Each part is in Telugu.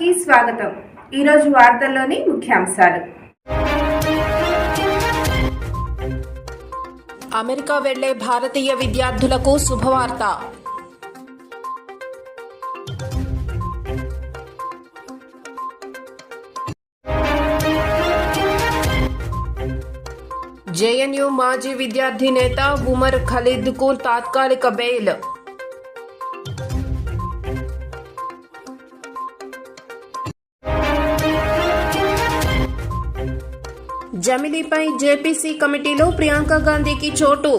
కి స్వాగతం. ఈరోజు వార్తల్లోని ముఖ్యాంశాలు. అమెరికా వెళ్ళే భారతీయ విద్యార్థులకు శుభవార్త. జేఎన్యూ మాజీ విద్యార్థి నేత ఉమర్ ఖలీద్కు తాత్కాలిక బెయిల్. జమిలీపై జేపీసీ కమిటీలో ప్రియాంక గాంధీకి చోటు.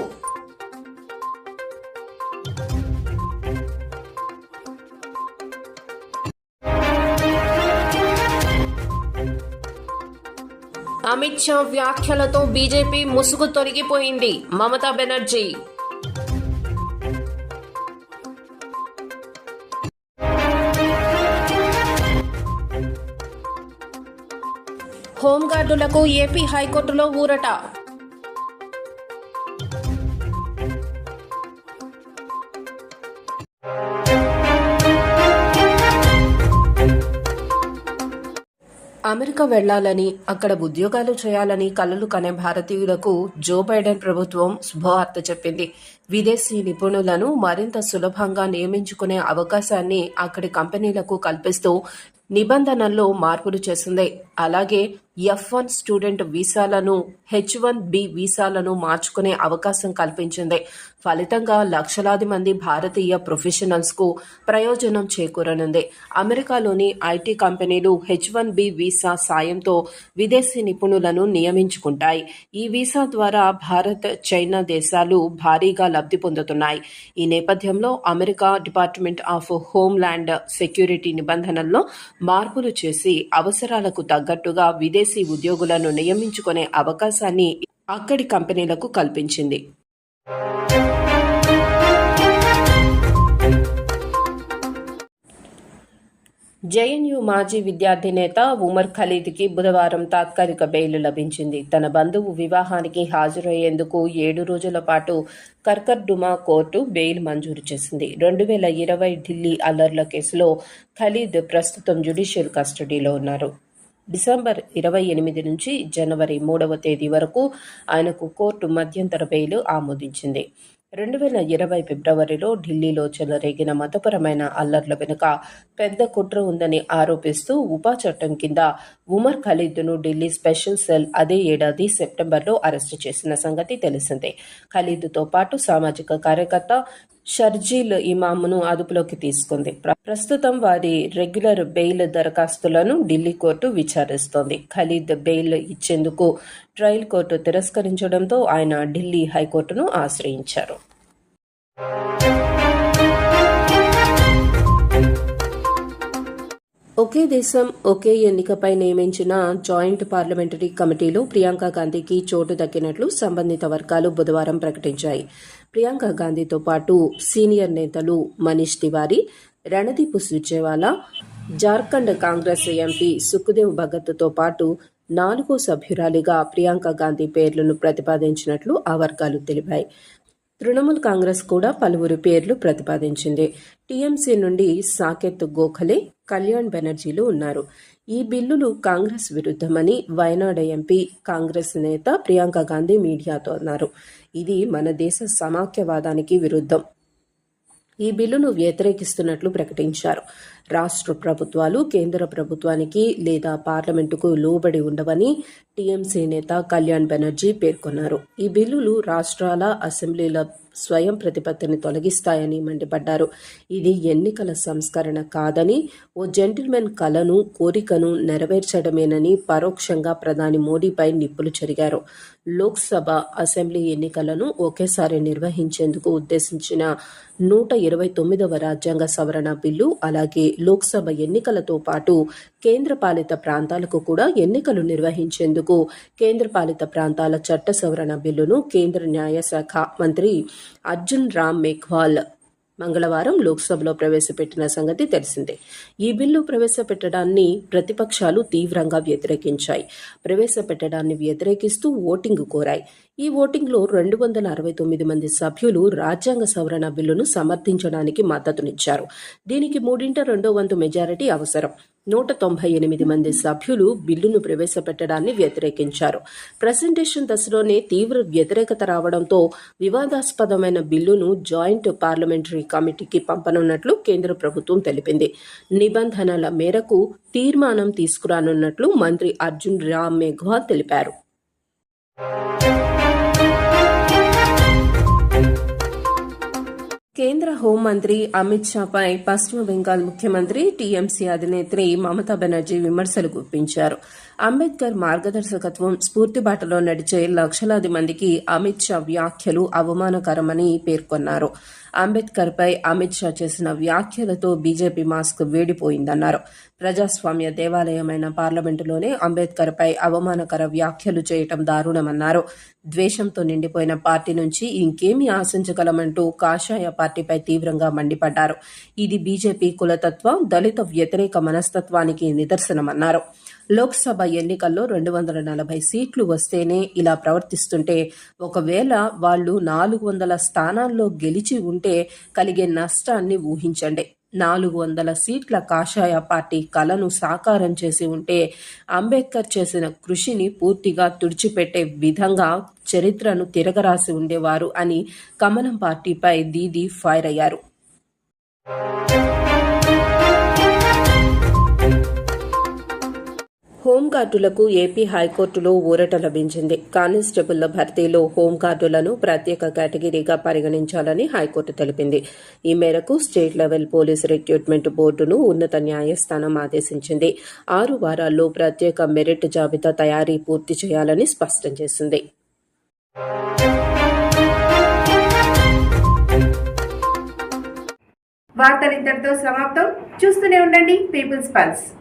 అమిత్ షా వ్యాఖ్యలతో బీజేపీ ముసుగు తొలగిపోయింది. మమతా బెనర్జీ హోంగార్డులకు ఏపీ హైకోర్టులో ఊరట. అమెరికా వెళ్ళాలని అక్కడ ఉద్యోగాలు చేయాలని కలలు కనే భారతీయులకు జో బైడెన్ ప్రభుత్వం శుభవార్త చెప్పింది. విదేశీ నిపుణులను మరింత సులభంగా నియమించుకునే అవకాశాన్ని అక్కడి కంపెనీలకు కల్పిస్తూ నిబంధనల్లో మార్పులు చేసింది. అలాగే ఎఫ్ వన్ స్టూడెంట్ వీసాలను హెచ్ వన్ బి వీసాలను మార్చుకునే అవకాశం కల్పించింది. ఫలితంగా లక్షలాది మంది భారతీయ ప్రొఫెషనల్స్కు ప్రయోజనం చేకూరనుంది. అమెరికాలోని ఐటీ కంపెనీలు హెచ్ వన్ బి వీసా సాయంతో విదేశీ నిపుణులను నియమించుకుంటాయి. ఈ వీసా ద్వారా భారత్ చైనా దేశాలు భారీగా లబ్ధి పొందుతున్నాయి. ఈ నేపథ్యంలో America department of homeland security నిబంధనల్లో మార్పులు చేసి అవసరాలకు తగ్గట్టుగా విదేశీ ఉద్యోగులను నియమించుకునే అవకాశాన్ని అక్కడి కంపెనీలకు కల్పించింది. జేఎన్యూ మాజీ విద్యార్థి నేత ఉమర్ ఖలీద్కి బుధవారం తాత్కాలిక బెయిల్ లభించింది. తన బంధువు వివాహానికి హాజరయ్యేందుకు ఏడు రోజుల పాటు కర్కర్డుమా కోర్టు బెయిల్ మంజూరు చేసింది. రెండు వేల ఇరవై ఢిల్లీ అల్లర్ల కేసులో ఖలీద్ ప్రస్తుతం జ్యుడిషియల్ కస్టడీలో ఉన్నారు. డిసెంబర్ ఇరవై ఎనిమిది నుంచి జనవరి మూడవ తేదీ వరకు ఆయనకు కోర్టు మధ్యంతర బెయిల్ ఆమోదించింది. రెండు వేల ఇరవై ఫిబ్రవరిలో ఢిల్లీలో చెలరేగిన మతపరమైన అల్లర్ల వెనుక పెద్ద కుట్ర ఉందని ఆరోపిస్తూ ఉపా చట్టం కింద ఉమర్ ఖలీద్ను ఢిల్లీ స్పెషల్ సెల్ అదే ఏడాది సెప్టెంబర్లో అరెస్టు చేసిన సంగతి తెలిసిందే. ఖలీద్తో పాటు సామాజిక కార్యకర్త షర్జీల్ ఇమామును అదుపులోకి తీసుకుంది. ప్రస్తుతం వారి రెగ్యులర్ బెయిల్ దరఖాస్తులను ఢిల్లీ కోర్టు విచారిస్తోంది. ఖలీద్ బెయిల్ ఇచ్చేందుకు ట్రయల్ కోర్టు తిరస్కరించడంతో ఆయన ఢిల్లీ హైకోర్టును ఆశ్రయించారు. ఒకే దేశం ఒకే ఎన్నికపై నియమించిన జాయింట్ పార్లమెంటరీ కమిటీలో ప్రియాంక గాంధీకి చోటు దక్కినట్లు సంబంధిత వర్గాలు బుధవారం ప్రకటించాయి. ప్రియాంక గాంధీతో పాటు సీనియర్ నేతలు మనీష్ తివారీ రణదీప్ సుర్జేవాలా జార్ఖండ్ కాంగ్రెస్ ఎంపీ సుఖదేవ్ భగత్తో పాటు నాలుగో సభ్యురాలిగా ప్రియాంక గాంధీ పేర్లను ప్రతిపాదించినట్లు ఆ వర్గాలు తెలిపాయి. తృణమూల్ కాంగ్రెస్ కూడా పలువురు పేర్లు ప్రతిపాదించింది. టీఎంసీ నుండి సాకెత్ గోఖలే కళ్యాణ్ బెనర్జీలు ఉన్నారు. ఈ బిల్లులు కాంగ్రెస్ విరుద్ధమని వయనాడ్ ఎంపీ కాంగ్రెస్ నేత ప్రియాంక గాంధీ మీడియాతో అన్నారు. ఇది మన దేశ సమాఖ్యవాదానికి విరుద్ధం. ఈ బిల్లును వ్యతిరేకిస్తున్నట్లు ప్రకటించారు. రాష్ట్ర ప్రభుత్వాలు కేంద్ర ప్రభుత్వానికి లేదా పార్లమెంటుకు లోబడి ఉండవని టీఎంసీ నేత కళ్యాణ్ బెనర్జీ పేర్కొన్నారు. ఈ బిల్లులు రాష్ట్రాల అసెంబ్లీల స్వయం ప్రతిపత్తిని తొలగిస్తాయని మండిపడ్డారు. ఇది ఎన్నికల సంస్కరణ కాదని ఓ జెంటిల్మెన్ కలను కోరికను నెరవేర్చడమేనని పరోక్షంగా ప్రధాని మోడీపై నిప్పులు చెరిగారు. లోక్సభ అసెంబ్లీ ఎన్నికలను ఒకేసారి నిర్వహించేందుకు ఉద్దేశించిన నూట ఇరవై తొమ్మిదవ రాజ్యాంగ సవరణ బిల్లు అలాగే లోక్సభ ఎన్నికలతో పాటు కేంద్రపాలిత ప్రాంతాలకు కూడా ఎన్నికలు నిర్వహించేందుకు కేంద్రపాలిత ప్రాంతాల చట్ట సవరణ బిల్లును కేంద్ర న్యాయశాఖ మంత్రి అర్జున్ రామ్ మేఘ్వాల్ మంగళవారం లోక్సభలో ప్రవేశపెట్టిన సంగతి తెలిసిందే. ఈ బిల్లు ప్రవేశపెట్టడాన్ని ప్రతిపక్షాలు తీవ్రంగా వ్యతిరేకించాయి. ప్రవేశపెట్టడాన్ని వ్యతిరేకిస్తూ ఓటింగ్ కోరాయి. ఈ ఓటింగ్లో రెండు వందల అరవై తొమ్మిది మంది సభ్యులు రాజ్యాంగ సవరణ బిల్లును సమర్థించడానికి మద్దతునిచ్చారు. దీనికి మూడింట రెండో వంతు మెజారిటీ అవసరం. నూట తొంభై ఎనిమిది మంది సభ్యులు బిల్లును ప్రవేశపెట్టడాన్ని వ్యతిరేకించారు. ప్రజెంటేషన్ దశలోనే తీవ్ర వ్యతిరేకత రావడంతో వివాదాస్పదమైన బిల్లును జాయింట్ పార్లమెంటరీ కమిటీకి పంపనున్నట్లు కేంద్ర ప్రభుత్వం తెలిపింది. నిబంధనల మేరకు తీర్మానం తీసుకురానున్నట్లు మంత్రి అర్జున్ రామ్ మేఘ్వాల్ తెలిపారు. కేంద్ర హోంమంత్రి అమిత్ షాపై పశ్చిమ బెంగాల్ ముఖ్యమంత్రి టీఎంసీ అధినేత్రి మమతా బెనర్జీ విమర్శలు గుప్పించారు. అంబేద్కర్ మార్గదర్శకత్వం స్ఫూర్తి బాటలో నడిచే లక్షలాది మందికి అమిత్ షా వ్యాఖ్యలు అవమానకరమని పేర్కొన్నారు. అంబేద్కర్పై అమిత్ షా చేసిన వ్యాఖ్యలతో బీజేపీ మాస్క్ వేడిపోయిందన్నారు. ప్రజాస్వామ్య దేవాలయమైన పార్లమెంటులోనే అంబేద్కర్పై అవమానకర వ్యాఖ్యలు చేయటం దారుణమన్నారు. ద్వేషంతో నిండిపోయిన పార్టీ నుంచి ఇంకేమీ ఆశించగలమంటూ కాషాయ పార్టీపై తీవ్రంగా మండిపడ్డారు. ఇది బీజేపీ కులతత్వం దళిత వ్యతిరేక మనస్తత్వానికి నిదర్శనమన్నారు. లోక్సభ ఎన్నికల్లో రెండు వందల నలభై సీట్లు వస్తేనే ఇలా ప్రవర్తిస్తుంటే ఒకవేళ వాళ్ళు నాలుగు వందల స్థానాల్లో గెలిచి ఉంటే కలిగే నష్టాన్ని ఊహించండి. నాలుగు వందల సీట్ల కాషాయ పార్టీ కలను సాకారం చేసి ఉంటే అంబేద్కర్ చేసిన కృషిని పూర్తిగా తుడిచిపెట్టే విధంగా చరిత్రను తిరగరాసి ఉండేవారు అని కమలం పార్టీపై దీదీ ఫైర్ అయ్యారు. హోంగార్డులకు ఏపీ హైకోర్టులో ఊరట లభించింది. కానిస్టేబుళ్ళ భర్తీలో హోంగార్డులను ప్రత్యేక కేటగిరీగా పరిగణించాలని హైకోర్టు తెలిపింది. ఈ మేరకు స్టేట్ లెవెల్ పోలీస్ రిక్రూట్మెంట్ బోర్డును ఉన్నత న్యాయస్థానం ఆదేశించింది. ఆరు వారాల్లో ప్రత్యేక మెరిట్ జాబితా తయారీ పూర్తి చేయాలని స్పష్టం చేసింది. వార్తలు ఇంతటితో సమాప్తం. చూస్తూనే ఉండండి. People's pulse.